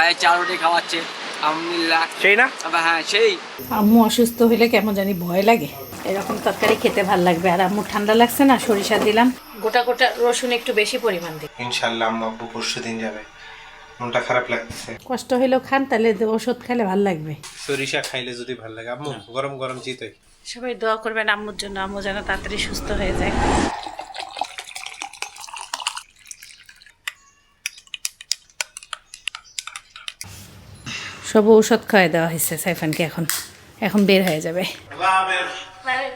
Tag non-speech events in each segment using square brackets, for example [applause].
রুটি খাওয়াচ্ছে। আলহামদুলিল্লাহ। সেই না? আবার হ্যাঁ সেই। আম্মু অসুস্থ হইলে কেমন জানি ভয় লাগে। এরকম তরকারি খেতে ভালো লাগবে। আর আম্মু ঠান্ডা লাগছে না সরিষা দিলাম। গোটা গোটা রসুন একটু বেশি পরিমাণ দিই। ইনশাল্লাহ আম্মা আব্বু পরশু দিন যাবে। মনটা খারাপ লাগতেছে। কষ্ট হইলেও খান তাহলে ওষুধ খেলে ভালো লাগবে। সরিষা খাইলে যদি ভালো লাগে। আম্মু গরম গরম চিতই সবাই দোয়া করবেন আম্মুর জন্য। আম্মু যেন তাড়াতাড়ি সুস্থ হয়ে যায়। সব ঔষধ খাওয়াই দেওয়া হয়েছে সাইফানকে এখন। এখন বের হয়ে যাবে।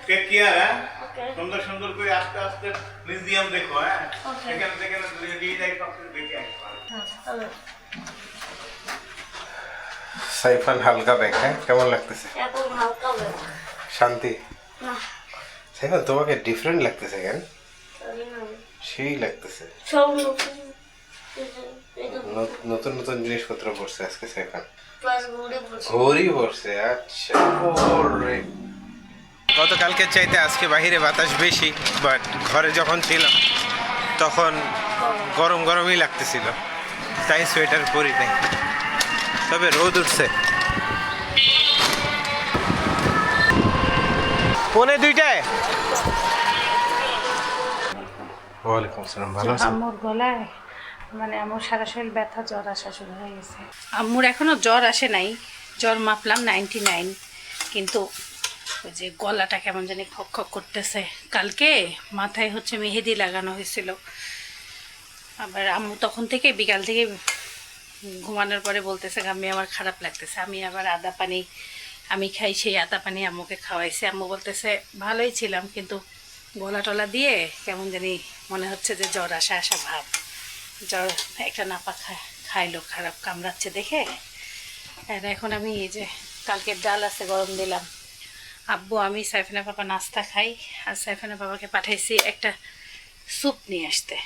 টেক কেয়ার সুন্দর সুন্দর করে আস্তে আস্তে মিউজিয়াম দেখো হ্যাঁ? এখানে থেকে দিয়ে যাই দেখে আসতে সাইফান হালকা ব্যাগ হ্যাঁ? কেমন লাগতেছে? শান্তি? না। সাইফান তোমাকে ডিফারেন্ট লাগতেছে কেন? সেই লাগতেছে। নতুন। নতুন জিনিসপত্র পড়ছে আজকে সাইফান। ঘড়ি পড়ছে আচ্ছা গতকালকে চাইতে আজকে বাহিরে বাতাস বেশি বাট ঘরে যখন ছিলাম তখন গরম গরমই লাগতেছিল। তাই সোয়েটার পরি নাই। তবে রোদ উঠছে। পনে দুইটায়? ওয়ালাইকুম আসসালাম ভালো আছেন? আম্মুর গলায়। মানে আমার সারা শরীর ব্যথা, জ্বর আসা শুরু হয়ে গেছে। আম্মুর এখনও জ্বর আসে নাই। জ্বর মাপলাম নাইনটি নাইন কিন্তু ওই যে গলাটা কেমন জানি খক খক করতেছে। কালকে মাথায় হচ্ছে মেহেদি লাগানো হয়েছিল। আবার আম্মু তখন থেকে বিকাল থেকে ঘুমানোর পরে বলতেছে আমি আমার খারাপ লাগতেছে। আমি আবার আদা পানি, আমি খাই সেই আদা পানি আম্মুকে খাওয়াইছে। আম্মু বলতেছে, ভালোই ছিলাম, কিন্তু গলা টলা দিয়ে কেমন জানি মনে হচ্ছে যে জ্বর আসা আসা ভাব। জ্বর একটা নাপা খা- খাইলো, খারাপ কামড়াচ্ছে দেখে। আর এখন আমি এই যে কালকের ডাল আছে, গরম দিলাম। আব্বু, আমি সাইফানা বাবা নাস্তা খাই, আর সাইফানা বাবাকে পাঠাইছি একটা স্যুপ নিয়ে আসতে।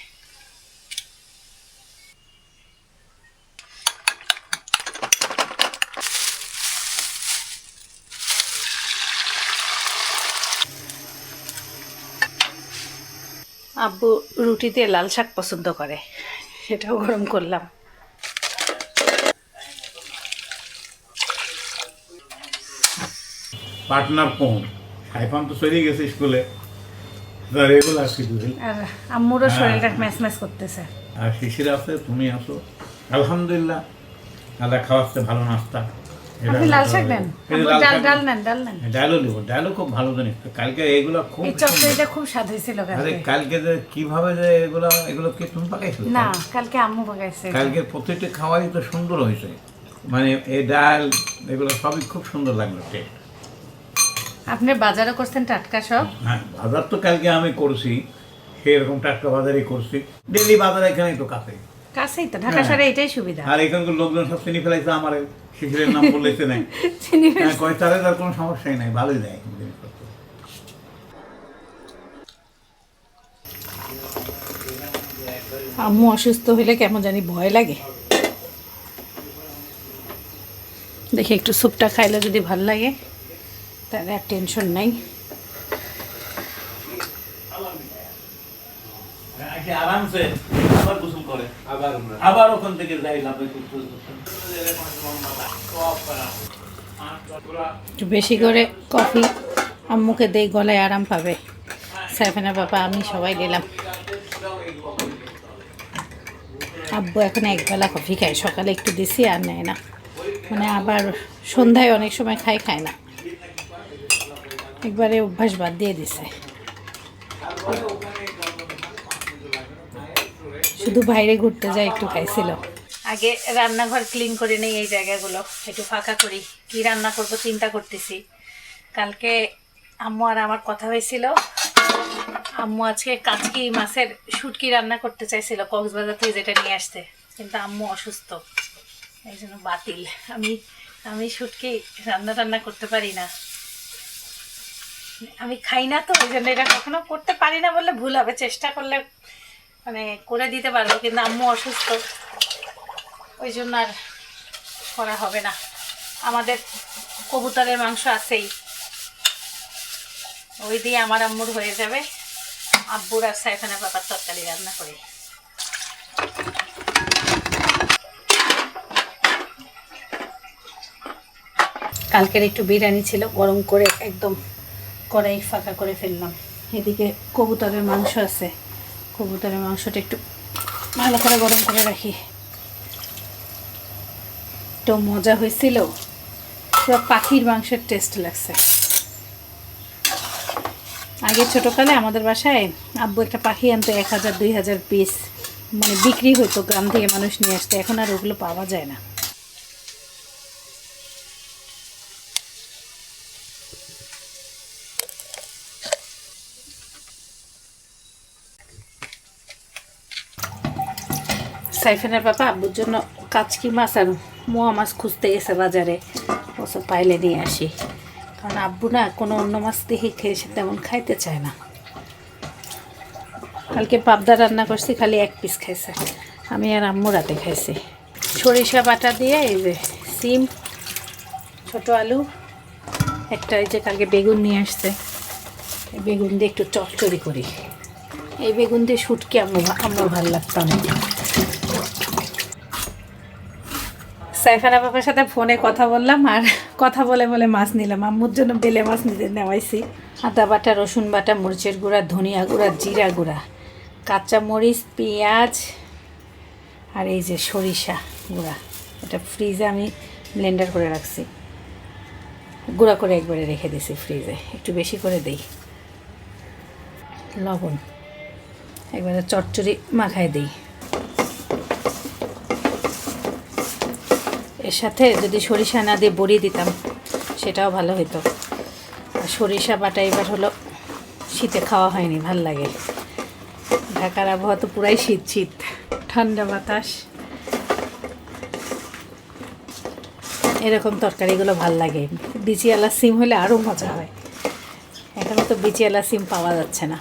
আব্বু রুটিতে লাল শাক পছন্দ করে। সেটাও গরম করলাম। পার্টনার কোন আইফোন তো চলে গেছে স্কুলে। আর আম্মুরও শরীরটা ম্যাচ ম্যাচ করতেছে। আর শিশির আছে তুমি আসো আলহামদুলিল্লাহ। আল্লাহ খাওয়াচ্ছে ভালো নাস্তা। আপনি লাল শাক নেন? এই যে আব্বু লাল ডাল ডাল নেন। ডাল নেন। ডালও নিব ডালও খুব ভালো জিনিস কালকে এগুলো খুব এই চচ্চড়িটা খুব স্বাদ হয়েছিল আরে কালকে কালকে যে কীভাবে যে এগুলো এগুলো কি তুমি পাকাইছো না কালকে আম্মু পাকাইছে। কালকে প্রত্যেকটা খাওয়াই তো সুন্দর হয়েছে। মানে এই ডাল এগুলো সবই খুব সুন্দর লাগল টেস্ট আপনি বাজারও করছেন টাটকা সব? হ্যাঁ বাজার তো কালকে আমি করছি সেরকম টাটকা বাজারই করছি। ডেলি বাজার এখানে তো কাছে। কাছেই তো ঢাকা হ্যাঁ। শহরে এটাই সুবিধা। আর এখানকার লোকজন সব চিনি ফেলাইছে আমার শিশিরের নাম বললেছে নাই। [laughs] চিনি হ্যাঁ কয় তাদের আর কোনো সমস্যাই নাই ভালোই দেয় আম্মু অসুস্থ হইলে কেমন জানি ভয় লাগে। দেখি একটু স্যুপটা খাইলে যদি ভালো লাগে তাহলে আর টেনশন নাই। আরামসে। আবার গোসল করে। আবার আবার ওখান থেকে যাই লাভে একটু বেশি করে কফি আম্মুকে দেই গলায় আরাম পাবে। সাইফানা বাবা আমি সবাই দিলাম আব্বু এখন একবেলা কফি খায় সকালে একটু দিছি আর নেয় না। মানে আবার সন্ধ্যায় অনেক সময় খায় খায় না। একবারে অভ্যাস বাদ দিয়ে দিছে। শুধু বাইরে ঘুরতে যায় একটু খাইছিল। আগে রান্নাঘর ক্লিন করে নেই এই জায়গাগুলো, একটু ফাঁকা করি। কি রান্না করব চিন্তা করতেছি। কালকে আম্মু আর আমার কথা হয়েছিল। আম্মু আজকে কাচকি মাছের শুটকি রান্না করতে চাইছিল কক্সবাজার থেকে যেটা নিয়ে আসতে। কিন্তু আম্মু অসুস্থ। এই জন্য বাতিল। আমি আমি শুটকি রান্না টান্না করতে পারি না। আমি খাই না তো ওই জন্য এটা কখনো করতে পারি না বললে ভুল হবে। চেষ্টা করলে মানে করে দিতে পারব, কিন্তু আম্মু অসুস্থ। ওই জন্য আর করা হবে না। আমাদের কবুতরের মাংস আছেই। ওই দিয়ে আমার আম্মুর হয়ে যাবে। আব্বুর আর সাইফানের বাবার তরকারি রান্না করি। কালকের একটু বিরিয়ানি ছিল, গরম করে একদম কড়াই ফাঁকা করে ফেললাম। এদিকে কবুতরের মাংস আছে। কবুতরের মাংসটা একটু ভালো করে গরম করে রাখি। তো মজা হয়েছিল। পুরো পাখির মাংসের টেস্ট লাগছে। আগে ছোটোকালে আমাদের বাসায় আব্বু একটা পাখি আনতো এক হাজার, দুই হাজার পিস মানে বিক্রি হতো, গ্রাম থেকে মানুষ নিয়ে আসতো। এখন আর ওগুলো পাওয়া যায় না। সাইফেনের বাবা আব্বুর জন্য কাচকি মাছ আর মোয়া মাছ খুঁজতে গেছে বাজারে। ওসব পাইলে নিয়ে আসি। কারণ আব্বু না কোনো অন্য মাছ দেখে খেয়ে সে তেমন খাইতে চায় না। কালকে পাবদা রান্না করছি, খালি এক পিস খাইছে। আমি আর আম্মু রাতে খাইছি। সরিষা বাটা দিয়ে এই যে সিম, ছোট আলু, একটা এই যে কালকে বেগুন নিয়ে আসছে। বেগুন দিয়ে একটু চচ্চড়ি করি। এই বেগুন দিয়ে শুটকি আম্মু আমার ভালো লাগতো অনেক সাইফানা বাবার সাথে ফোনে কথা বললাম আর কথা বলে বলে মাছ নিলাম। আম্মুর জন্য বেলে মাছ নিতে নেওয়াইছি। আদা বাটা, রসুন বাটা, মরিচের গুঁড়া, ধনিয়া গুঁড়া, জিরা গুঁড়া, কাঁচা মরিচ, পেঁয়াজ আর এই যে সরিষা গুঁড়া। এটা ফ্রিজে আমি ব্লেন্ডার করে রাখছি। গুঁড়া করে একবারে রেখে দিছি ফ্রিজে। একটু বেশি করে দিই। লবণ। একবারে চটচড়ি মাখায় দিই। এর সাথে যদি সরিষা না দিয়ে বড়ি দিতাম, সেটাও ভালো হতো আর সরিষা বাটা এবার হলো শীতে খাওয়া হয়নি, ভালো লাগে। ঢাকার আবহাওয়া তো পুরাই শীত শীত, ঠান্ডা বাতাস। এরকম তরকারিগুলো ভালো লাগে। বিচিয়ালা সিম হলে আরও মজা হয়। এখনও তো বিচিয়ালা সিম পাওয়া যাচ্ছে না।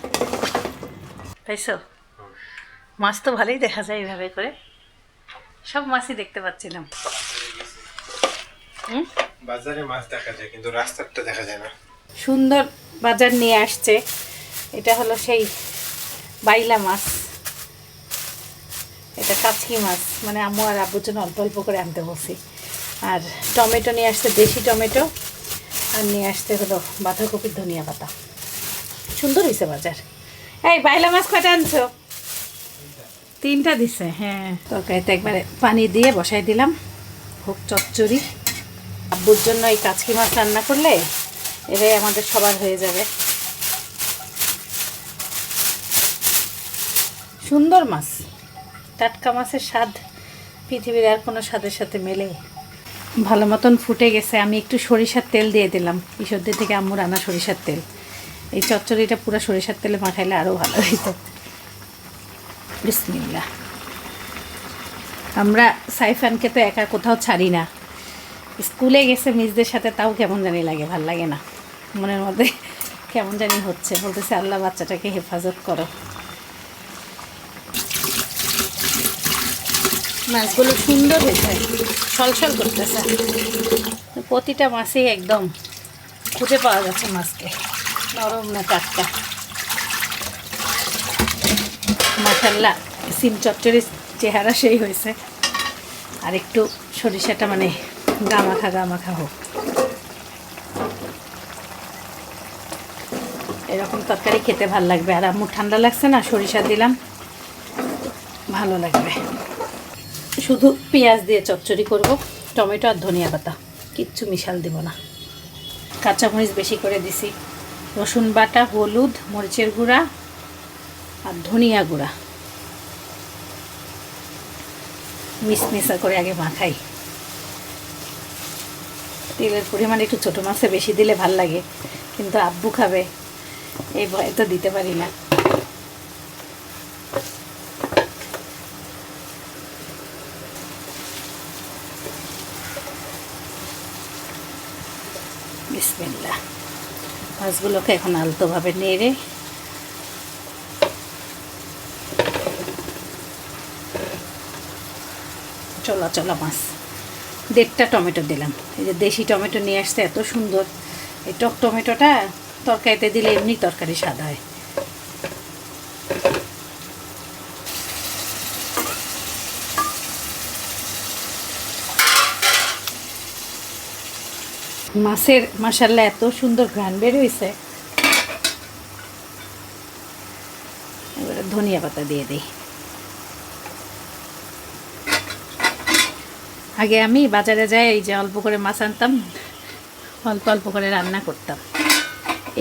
তাইছো মাছ তো ভালোই দেখা যায় এইভাবে করে। সব মাছই দেখতে পাচ্ছিলাম। বাজারে মাছ দেখা যায় কিন্তু রাস্তারটা দেখা যায় না। সুন্দর বাজার নিয়ে আসছে। এটা হলো সেই বাইলা মাছ। এটা কাচকি মাছ। মানে আম্মু আর আব্বুর জন্য অল্প অল্প করে আনতে বলছি। আর টমেটো নিয়ে আসছে দেশি টমেটো। আর নিয়ে আসতে হলো বাঁধাকপির ধনিয়া পাতা। সুন্দর হয়েছে বাজার। এই বাইলা মাছ কয়টা আনছো? তিনটা দিছে হ্যাঁ। তরকারিতে একবারে পানি দিয়ে বসাই দিলাম। হোক চচ্চড়ি। আব্বুর জন্য এই কাচকি মাছ রান্না করলে এটাই আমাদের সবার হয়ে যাবে। সুন্দর মাছ। টাটকা মাছের স্বাদ পৃথিবীর আর কোনো স্বাদের সাথে মেলে। ভালো মতন ফুটে গেছে। আমি একটু সরিষার তেল দিয়ে দিলাম। ঈশ্বরদের থেকে আম্মুর আনা সরিষার তেল। এই চচ্চড়িটা পুরো সরিষার তেলে মাখাইলে আরও ভালো হইত। বিসমিল্লা আমরা সাইফানকে তো একা কোথাও ছাড়ি না। স্কুলে গেছে মিসদের সাথে, তাও কেমন জানি লাগে, ভালো লাগে না। মনের মধ্যে [laughs] কেমন জানি হচ্ছে। বলতেছে, আল্লাহ বাচ্চাটাকে হেফাজত করো। মাছগুলো সুন্দর হয়েছে। সলসল করতেছে। প্রতিটা মাছই একদম খুঁজে পাওয়া যাচ্ছে মাছকে। নরম না টাটকা। মাসাল্লাহ সিম চচ্চড়ির চেহারা সেই হয়েছে। আর একটু সরিষাটা মানে গামাখা গামাখা হোক। এরকম তরকারি খেতে ভালো লাগবে। আর আম্মু ঠান্ডা লাগছে না? সরিষা দিলাম। ভালো লাগবে। শুধু পেঁয়াজ দিয়ে চচ্চড়ি করব, টমেটো আর ধনিয়া পাতা। কিচ্ছু মিশাল দেব না। কাঁচামরিচ বেশি করে দিছি। রসুন বাটা, হলুদ, মরিচের গুঁড়া আর ধনিয়া গুঁড়া। মিসমিসা করে আগে মাখাই। তেলের পরিমাণ একটু ছোটো মাছে বেশি দিলে ভালো লাগে। কিন্তু আব্বু খাবে, এই ভয়ে তো দিতে পারি না। মাছগুলোকে এখন আলতোভাবে নেড়ে চলা চলা মাছ। দেড়টা টমেটো দিলাম। এই যে দেশি টমেটো নিয়ে আসতে এত সুন্দর। এই টক টমেটোটা তরকারিতে দিলে এমনি তরকারি স্বাদ হয়। মাছের মাসাল্লা এত সুন্দর ঘ্রাণ বের হয়েছে এবারে ধনিয়া পাতা দিয়ে দিই। আগে আমি বাজারে যাই, এই যে অল্প করে মাছ আনতাম, অল্প অল্প করে রান্না করতাম।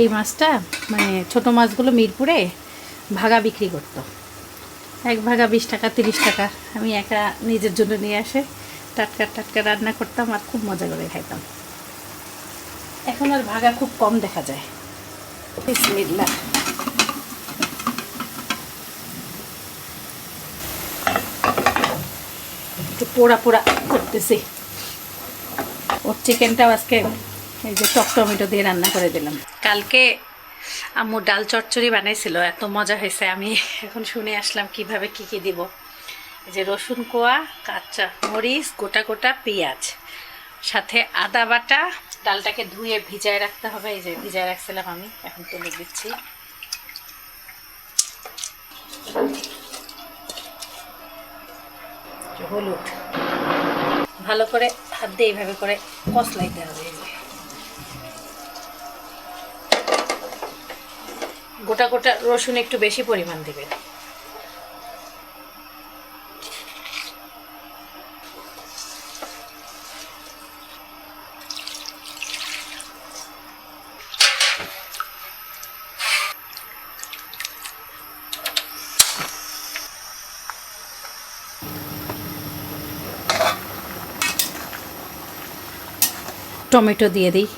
এই মাছটা মানে ছোট মাছগুলো মিরপুরে ভাগা বিক্রি করতো। এক ভাগা বিশ টাকা, তিরিশ টাকা। আমি একা নিজের জন্য নিয়ে আসে টাটকা টাটকা রান্না করতাম আর খুব মজা করে খাইতাম। এখন আর ভাগা খুব কম দেখা যায়। বিসমিল্লাহ। একটু পোড়া পোড়া করতেছি। ওর চিকেনটাও আজকে এই যে টক টমেটো দিয়ে রান্না করে দিলাম। কালকে আম্মু ডাল চচ্চড়ি বানাইছিল, এত মজা হয়েছে। আমি এখন শুনে আসলাম কীভাবে কি কি দিব। এই যে রসুন কোয়া, কাঁচা মরিচ, গোটা গোটা পেঁয়াজ, সাথে আদা বাটা। ডালটাকে ধুয়ে ভিজায় রাখতে হবে। এই যে ভিজায় রাখছিলাম আমি, এখন তুলে দিচ্ছি। হলুদ। ভালো করে হাত দিয়ে এইভাবে করে কষলাইতে হবে গোটা গোটা রসুন একটু বেশি পরিমাণ দিবেন টমেটো দিয়ে দিই।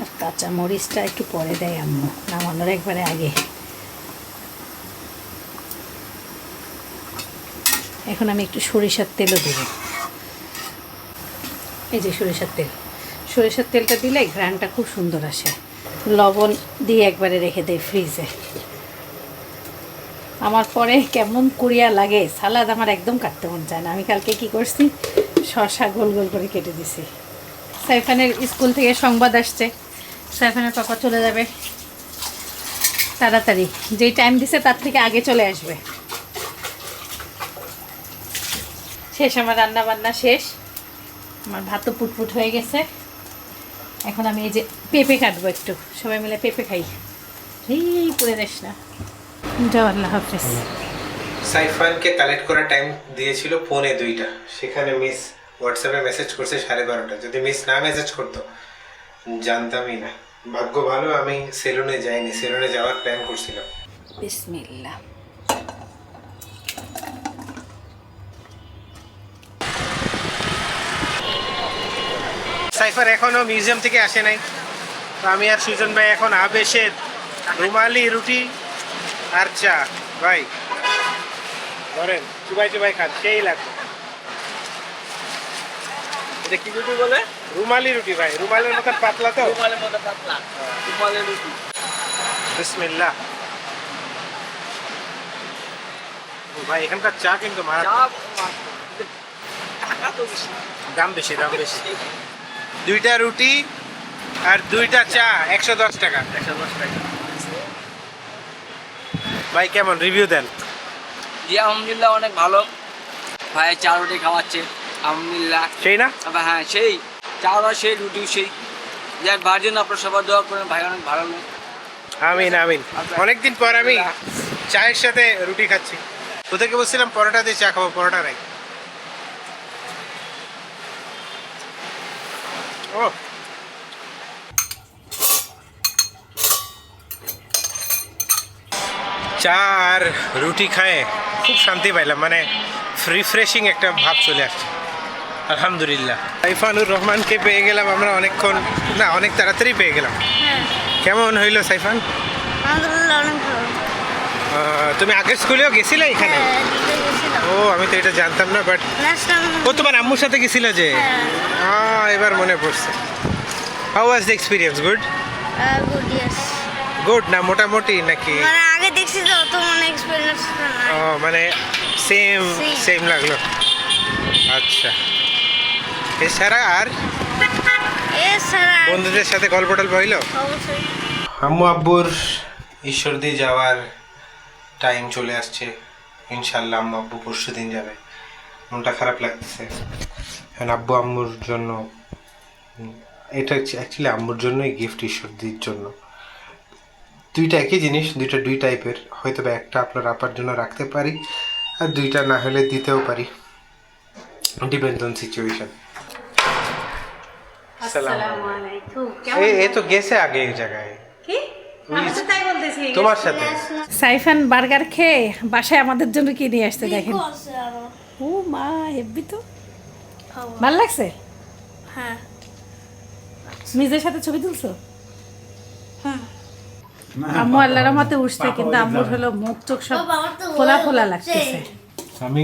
আর কাঁচা মরিচটা একটু পরে দেয় আম্মু, নামানোর একবারে আগে। এখন আমি একটু সরিষার তেলও দেব। এই যে সরিষার তেল। সরিষার তেলটা দিলে ঘ্রাণটা খুব সুন্দর আসে। লবণ দিয়ে একবারে রেখে দেয় ফ্রিজে। আমার পরে কেমন কুড়িয়া লাগে, সালাদ আমার একদম কাটতে মন চায় না। আমি কালকে কি করছি শশা গোল গোল করে কেটে দিছি। সাইফানের স্কুল থেকে সংবাদ আসছে। সাইফানের পাপা চলে যাবে। তাড়াতাড়ি। যেই টাইম দিছে তার থেকে আগে চলে আসবে। শেষ, আমার রান্না বান্না শেষ। আমার ভাতও পুটপুট হয়ে গেছে। এখন আমি এই যে পেঁপে কাটবো একটু। সবাই মিলে পেঁপে খাই। এই পুড়ে দেশ না। যাও, আল্লাহ হাফেজ। সাইফানকে কালেক্ট করার টাইম দিয়েছিল ফোনে দুইটা। সেখানে মিস হোয়াটসঅ্যাপে মেসেজ করছে সাড়ে বারোটা যদি মিস না মেসেজ করতো জানতামই না। ভাগ্য ভালো আমি সেলুনে যাইনি। সেলুনে যাওয়ার প্ল্যান করছিলাম। বিসমিল্লাহ। সাইফার এখনও মিউজিয়াম থেকে আসে নাই। তো আমি আর সুজন ভাই এখন আবেশের রুমালি রুটি আর চা। ভাই ধরেন চুবাই চুবাই খান সেই লাগবে। এটা কি রুটি বলে? রুমালি রুটি ভাই রুমালের মতন পাতলা তো? রুমালের মতো পাতলা রুমালের রুটি। বিসমিল্লাহ। ভাই এখানকার চা কিন্তু মারা দাম বেশি দাম বেশি। দুইটা রুটি আর দুইটা চা একশো দশ টাকা। একশো দশ টাকা। ভাই কেমন? রিভিউ দেন। জি আলহামদুলিল্লাহ অনেক ভালো। ভাই চা রুটি খাওয়াচ্ছে। আলহামদুলিল্লাহ। সেই না? আবার হ্যাঁ সেই। চাওড়া সেই রুটিও সেই। জন্য আপনার সবার দোয়া করেন ভাই অনেক ভালো আমিন আমিন। অনেকদিন পর আমি চায়ের সাথে রুটি খাচ্ছি। তোদেরকে বলছিলাম পরোটা দিয়ে চা খাব পরোটা নাই। ও। চা আর রুটি খায়ে খুব শান্তি পাইলাম মানে রিফ্রেশিং একটা ভাব চলে আসছে। আলহামদুলিল্লাহ। সাইফানুর রহমানকে পেয়ে গেলাম আমরা অনেকক্ষণ। না অনেক তাড়াতাড়ি পেয়ে গেলাম। হ্যাঁ। কেমন হইল সাইফান? তুমি আগের স্কুলেও গেছিলে এখানে? হ্যাঁ ও আমি তো এটা জানতাম না বাট ও তোমার আম্মুর সাথে গেছিল যে? হ্যাঁ। এবার মনে পড়ছে। How was the experience good good না মোটামুটি নাকি? মানে আগে দেখছি তো অত মানে এক্সপিরিয়েন্স নাই। ও মানে সেম সেম লাগল। আচ্ছা। এছাড়া আর এ ছাড়া আর বন্ধুদের সাথে গল্প টল্প হইল আম্মু আব্বুর ঈশ্বরদী যাওয়ার টাইম চলে আসছে। ইনশাল্লাহ আম্মু আব্বু পরশু দিন যাবে। মনটা খারাপ লাগতেছে। এখন আব্বু আম্মুর জন্য এটা হচ্ছে অ্যাকচুয়ালি আম্মুর জন্যই গিফট ঈশ্বরদীর জন্য। দুইটা একই জিনিস দুইটা দুই টাইপের হয়তো বা একটা আপনার আপার জন্য রাখতে পারি আর দুইটা না হলে দিতেও পারি। ডিপেন্ড অন সিচুয়েশন এ তো গেছে আগে এই জায়গায়। কি? আমি তো তাই বলতেছি তোমার সাথে। সাইফান বার্গার খেয়ে বাসায় আমাদের জন্য কি নিয়ে আসতে দেখেন। ও মা হেব্বি তো। ভালো লাগছে? হ্যাঁ। নিজের সাথে ছবি তুলছো? আম্মু আল্লাহর রহমতে উঠছে কিন্তু আম্মুর হলো মুখ চোখ সব ফোলা ফোলা লাগতেছে। আমি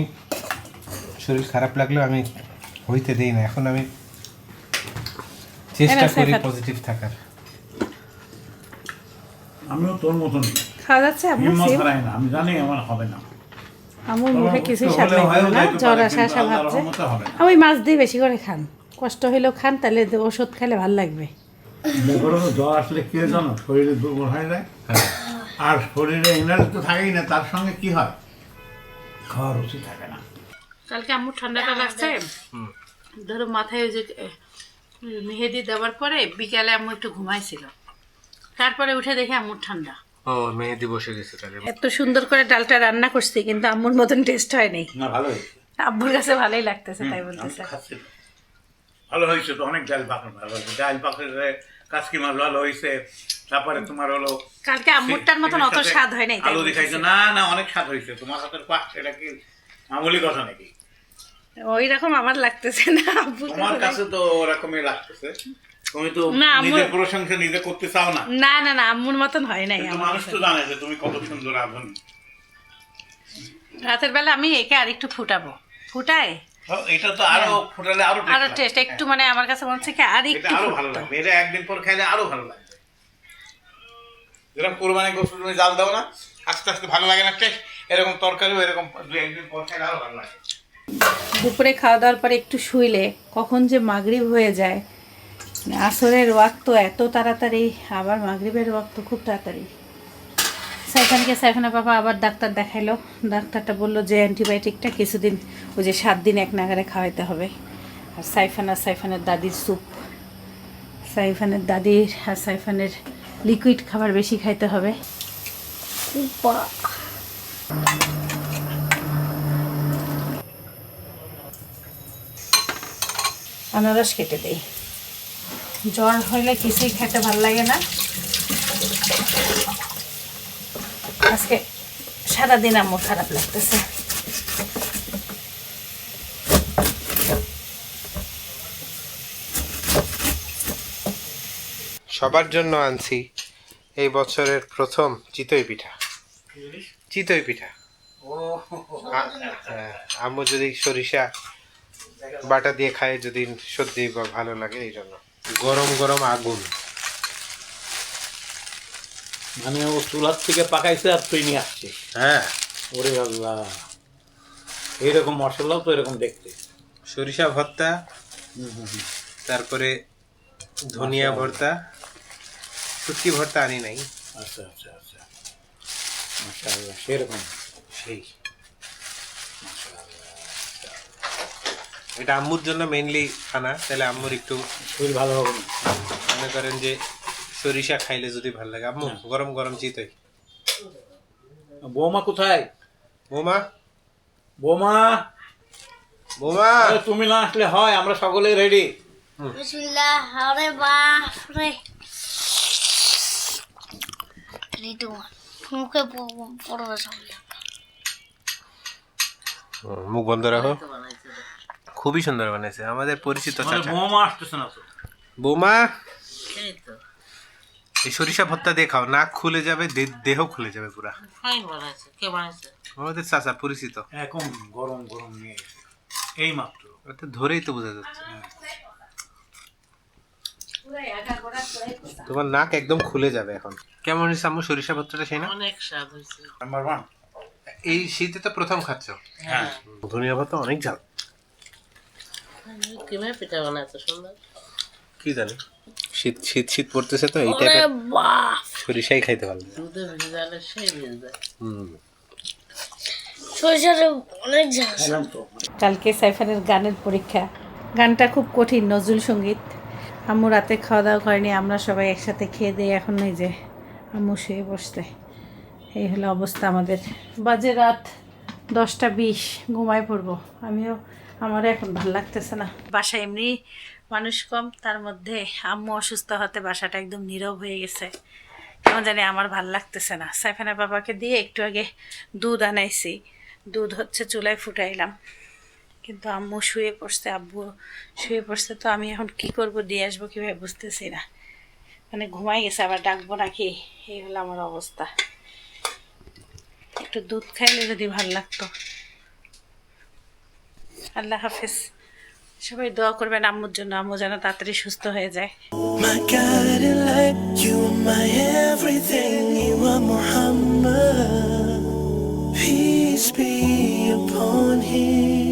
শরীর খারাপ লাগলেও আমি হইতে দেই না। এখন আমি চেষ্টা করি পজিটিভ থাকার। আমিও তোর মতন। খাওয়া যাচ্ছে আম্মু হিম্মত সেম হারাই না আমি জানি আমার হবে না। আম্মুর মুখে কিছুই স্বাদ লাগবে না জ্বর আসা আসা ভাবছে। আমি মাছ দিয়ে বেশি করে খান। কষ্ট হইলেও খান তাহলে ওষুধ খেলে ভালো লাগবে। জ্বর আসলে কি জানো? শরীরে দুর্বল হয়ে যায় আর শরীরে এনার্জি তো থাকেই না তার সঙ্গে কি হয়? খাওয়ার রুচি থাকে না। কালকে আম্মুর ঠান্ডাটা লাগছে? ধরো মাথায় ওই যে মেহেদি দেওয়ার পরে বিকালে আম্মু একটু ঘুমাইছিল। তারপরে উঠে দেখে আম্মুর ঠান্ডা। ও মেহেদি বসে গেছে তাহলে। এত সুন্দর করে ডালটা রান্না করছি কিন্তু আম্মুর মতন টেস্ট হয়নি না ভালো হয়েছে। আব্বুর কাছে ভালোই লাগতেছে তাই বলতেছে। তো। ভালো হয়েছে তো অনেক ডাল পাখা ভালো হয়েছে। ডাল পাখের কাসকি মাছ ভালো হয়েছে তারপরে তোমার হলো কালকে আম্মুরটার মতন অত স্বাদ হয় নাই আলু। দেখাইছে। না না অনেক স্বাদ হয়েছে। তোমার হাতের পাক সেটা কি মামুলি কথা নাকি? ওই রকম আমার লাগতেছে না কাছে তো ওরকমই লাগতেছে। তুমি তো প্রশংসা নিজে করতে চাও না। না না না আম্মুর মতন হয় নাই মানুষ তো জানে যে তুমি কত সুন্দর রাতের বেলা আমি একে আরেকটু ফুটাবো। ফুটায় হ্যাঁ, এটা তো আরও ফোটালে আরও আরও টেস্ট একটু মানে আমার কাছে মনে হচ্ছে কি আর একটু আরও ভালো লাগবে এটা একদিন পর খাইলে আরও ভালো লাগবে যেরকম কোরবানি গোস্ত তুমি জাল দাও না আস্তে আস্তে ভালো লাগে না টেস্ট এরকম তরকারিও এরকম দুই একদিন পর খাইলে আরও ভালো লাগে। দুপুরে খাওয়া দাওয়ার পরে একটু শুইলে কখন যে মাগরিব হয়ে যায়। আসরের ওয়াক্ত এত তাড়াতাড়ি, আবার মাগরিবের ওয়াক্ত খুব তাড়াতাড়ি। সাইফানকে, সাইফানের বাবা আবার ডাক্তার দেখাইলো। ডাক্তারটা বলল যে অ্যান্টিবায়োটিকটা কিছুদিন, ওই যে সাত দিন এক নাগারে খাওয়াইতে হবে। আর সাইফান আর সাইফানের দাদির স্যুপ। সাইফানের দাদির আর সাইফানের লিকুইড খাবার বেশি খাইতে হবে। আনারস কেটে দেই। জ্বর হইলে কিছুই খেতে ভালো লাগে না। আজকে সারাদিন আমার খারাপ লাগতেছে। সবার জন্য আনছি এই বছরের প্রথম চিতই পিঠা। চিতই পিঠা। হ্যাঁ, আম্মু যদি সরিষা বাটা দিয়ে খায় যদি সত্যি বা ভালো লাগে এই জন্য। গরম গরম আগুন। মানে ও চুলার থেকে পাকাইছে আর তুই নিয়ে আসছিস। হ্যাঁ। ওরে আল্লাহ। এইরকম মশলাও তো এরকম দেখতে। সরিষা ভর্তা তারপরে ধনিয়া ভর্তা শুটকি ভর্তা আনি নাই। আচ্ছা আচ্ছা আচ্ছা। সেরকম। সেই। এটা আম্মুর জন্য মেইনলি খানা তাহলে আম্মুর একটু শরীর ভালো হবে মনে করেন যে সরিষা খাইলে যদি ভালো লাগে। আম্মু গরম গরম চিতই বৌমা কোথায়? বোমা? বৌমা? বোমা? তুমি না আসলে হয় আমরা সকলেই রেডি বিসমিল্লাহ আরে বাপ রে থ্রি মুখে পড়বে সব মুখ বন্ধ রাখো। খুবই সুন্দর বানাইছে আমাদের পরিচিত চাচা। বৌমা আসতেছে না তো। বোমা এই সরিষা ভর্তা দিয়ে খাও নাক খুলে যাবে দে- দেহ খুলে যাবে পুরা। আমাদের চাচা পরিচিত। এখন গরম গরম নিয়ে এই মাত্র ওটা ধরেই তো বোঝা যাচ্ছে। তোমার নাক একদম খুলে যাবে এখন। কেমন হয়েছে আম্মু সরিষা ভর্তাটা সেই না নাম্বার ওয়ান এই শীতে তো প্রথম খাচ্ছ। হ্যাঁ। ধনিয়া পাতা অনেক ঝাল। কীভাবে পিঠা বানাচ্ছে সুন্দর। কি জানি? শীত শীত শীত পড়তেছে তো এই টাইপের সরিষাই খাইতে ভালো দুধে ভিজালে সেই ভিজবে হুম। সরিষাটা অনেক ঝাল। এলাম তো। কালকে সাইফানের গানের পরীক্ষা। গানটা খুব কঠিন নজরুল সংগীত। আম্মু রাতে খাওয়া দাওয়া করেনি আমরা সবাই একসাথে খেয়ে দিয়ে এখন এই যে আম্মু শুয়ে বসতে এই হলো অবস্থা আমাদের। বাজে রাত দশটা বিশ ঘুমায় পড়ব। আমিও আমারও এখন ভালো লাগতেছে না। বাসা এমনি মানুষ কম, তার মধ্যে আম্মু অসুস্থ হতে বাসাটা একদম নীরব হয়ে গেছে। কেমন জানি আমার ভালো লাগতেছে না। সাইফানা বাবাকে দিয়ে একটু আগে দুধ আনাইছি। দুধ হচ্ছে চুলায় ফুটাইলাম। কিন্তু আম্মু শুয়ে পড়ছে, আব্বু শুয়ে পড়ছে, তো আমি এখন কি করব, দিয়ে আসব কীভাবে বুঝতেছি না। মানে ঘুমাই গেছে, আবার ডাকবো নাকি? এই হলো আমার অবস্থা। একটু দুধ খাইলে যদি ভালো লাগতো। আল্লাহ হাফেজ। সবাই দোয়া করবেন আম্মুর জন্য, আম্মু যেন তাড়াতাড়ি সুস্থ হয়ে যায়। Peace be upon him.